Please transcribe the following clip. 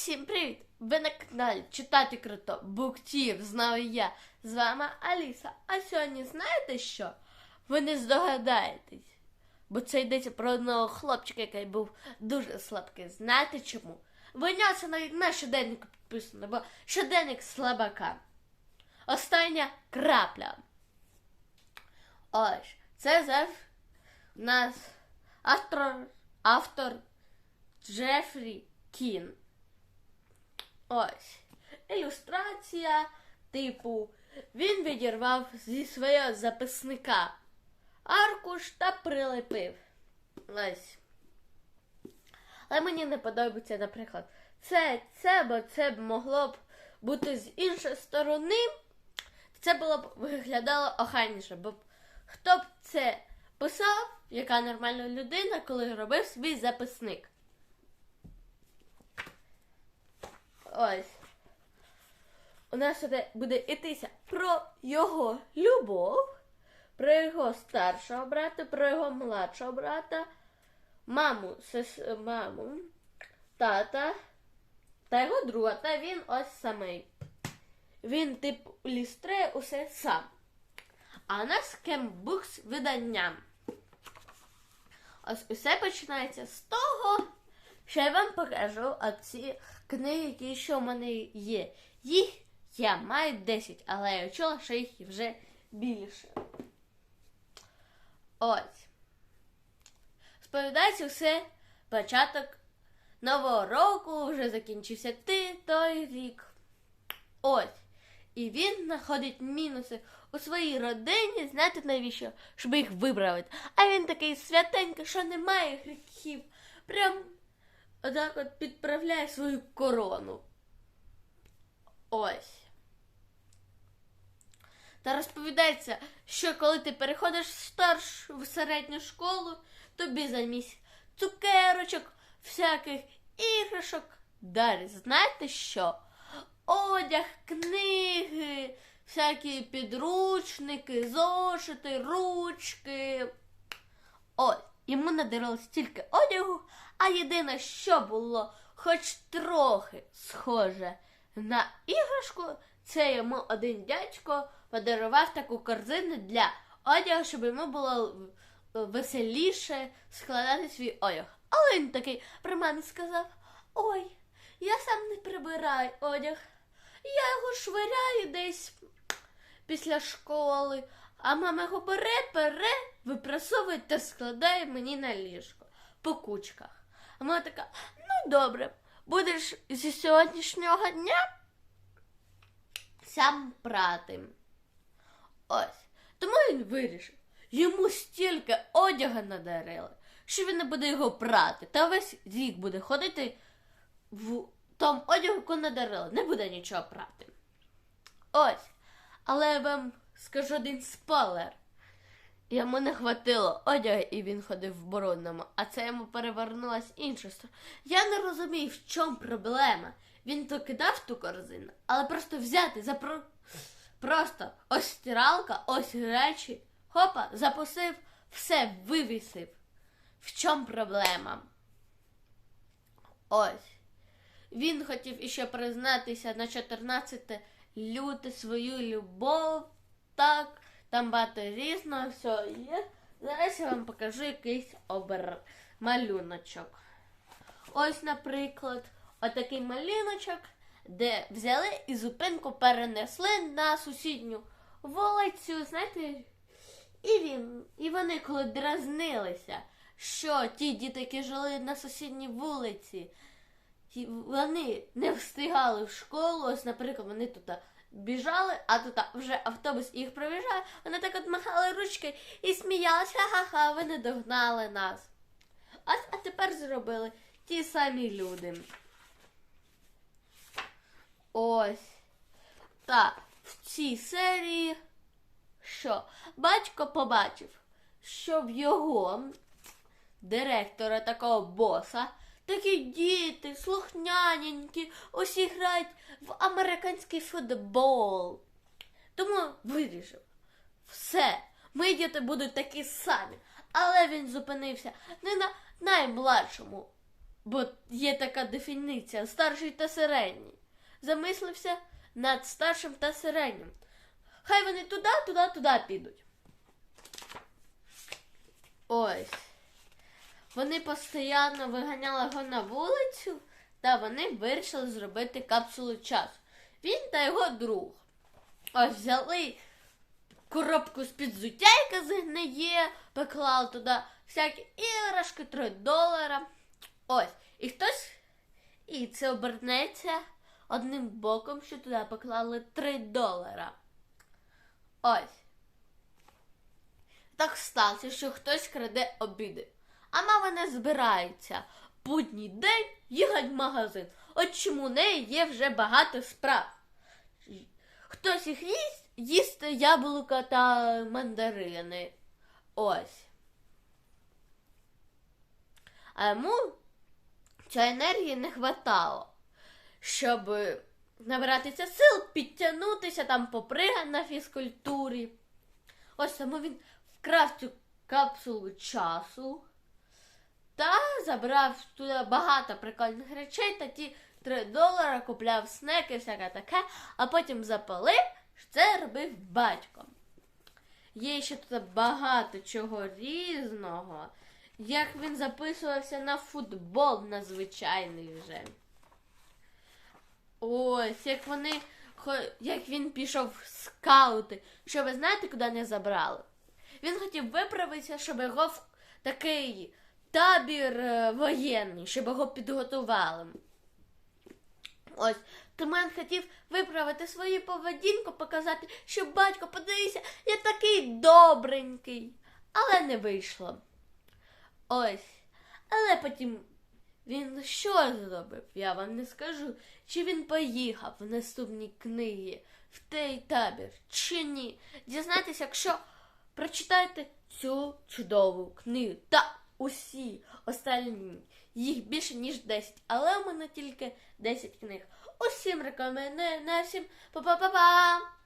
Всім привіт! Ви на каналі Читати круто Буктір, знаю я. З вами Аліса. А сьогодні знаєте що? Ви не здогадаєтесь. Бо це йдеться про одного хлопчика, який був дуже слабкий. Знаєте чому? Ви навіть на щоденник підписано, бо щоденник слабака. Остання крапля. Ось, це за нас автор, автор Джефрі Кін. Ось. Ілюстрація, типу, він відірвав зі свого записника аркуш та прилепив. Ось. Але мені не подобається, наприклад, це, це, бо це б могло б бути з іншої сторони. Це було б виглядало охайніше, бо хто б це писав, яка нормальна людина, коли робив свій записник. Ось. У нас буде, йтися про його любов, про його старшого брата, про його младшого брата, маму, сес, маму, тата та його друга. Та він ось самий. Він, типу, ілюструє усе сам. А у нас кембукс видання. Ось усе починається з того, що я вам покажу оці книги, які ще в мене є. Їх я маю 10, але я чула, що їх вже більше. Ось. Сповідається все початок нового року, вже закінчився ти той рік. Ось. І він знаходить мінуси у своїй родині, знаєте навіщо? Щоб їх виправити. А він такий святенький, що немає гріхів. Прям отак от підправляє свою корону. Ось. Та розповідається, що коли ти переходиш в старшу в середню школу, тобі замість цукерочок, всяких іграшок дарять. Знаєте що? Одяг, книги, всякі підручники, зошити, ручки. Ось, йому надарили стільки одягу, а єдине, що було хоч трохи схоже на іграшку, це йому один дядько подарував таку корзину для одягу, щоб йому було веселіше складати свій одяг. Але він такий при мене сказав: Ой, я сам не прибираю одяг. Я його швиряю десь після школи, а мама його бере, бере, випрасовує та складає мені на ліжко по кучках. А мама така, ну добре, будеш зі сьогоднішнього дня сам прати. Ось. Тому він вирішив. Йому стільки одяга надарили, що він не буде його прати. Та весь рік буде ходити в тому одягу, яку надарили. Не буде нічого прати. Ось. Але я вам скажу один спойлер. Йому не хватило одягу, і він ходив в бородному, а це йому перевернулась інша сторона. Я не розумію, в чому проблема. Він то кидав ту корзину, але просто взяти за про... просто ось стиралка, ось речі, хопа, запустив, все вивісив. В чому проблема? Ось. Він хотів іще признатися на 14 люте свою любов. Так, там багато різного всього є. Зараз я вам покажу якийсь обер... малюночок. Ось, наприклад, отакий малюночок, де взяли і зупинку перенесли на сусідню вулицю, знаєте, і він, і вони коли дразнилися, що ті діти, які жили на сусідній вулиці, вони не встигали в школу, ось, наприклад, вони тут біжали, а тут вже автобус їх провіжає, вони так от махали ручки і сміялися, ха-ха, ви не догнали нас. Ось, а тепер зробили ті самі люди. Ось. Так, в цій серії що? Батько побачив, що в його директора, такого боса, такі діти, слухняненькі, усі грають в американський футбол. Тому вирішив, все, мої діти будуть такі самі. Але він зупинився не на наймладшому бо є така дефініція старший та середній. Замислився над старшим та середнім. Хай вони туди, туди, туди підуть. Ось. Вони постійно виганяли його на вулицю, та вони вирішили зробити капсулу часу. Він та його друг. Ось взяли коробку з-під взуття, яка згниє, поклали туди всякі іграшки, 3 долара. Ось. І хтось. І це обернеться одним боком, що туди поклали 3 долара. Ось. Так сталося, що хтось краде обіди. А мама не збирається. Будній день їхать в магазин. От чому неї є вже багато справ. Хтось їх їсть, їсти яблука та мандарини. Ось. А йому цієї енергії не хватало, щоб набиратися сил, підтягнутися, там попригати на фізкультурі. Ось тому він вкрав цю капсулу часу та забрав туди багато прикольних речей та ті 3 долара купляв снеки, всяке таке, а потім запалив, що це робив батько. Є ще тут багато чого різного, як він записувався на футбол на звичайний вже. Ось, як вони, як він пішов в скаути, що ви знаєте, куди не забрали? Він хотів виправитися, щоб його в такий табір е, воєнний, щоб його підготували. Ось, тому хотів виправити свою поведінку, показати, що батько, подивися, я такий добренький. Але не вийшло. Ось. Але потім він що зробив, я вам не скажу. Чи він поїхав в наступній книгі в той табір, чи ні. Дізнайтеся, якщо прочитаєте цю чудову книгу та усі останні. Їх більше, ніж 10, але у мене тільки 10 книг. Усім рекомендую, на всім па-па-па-па!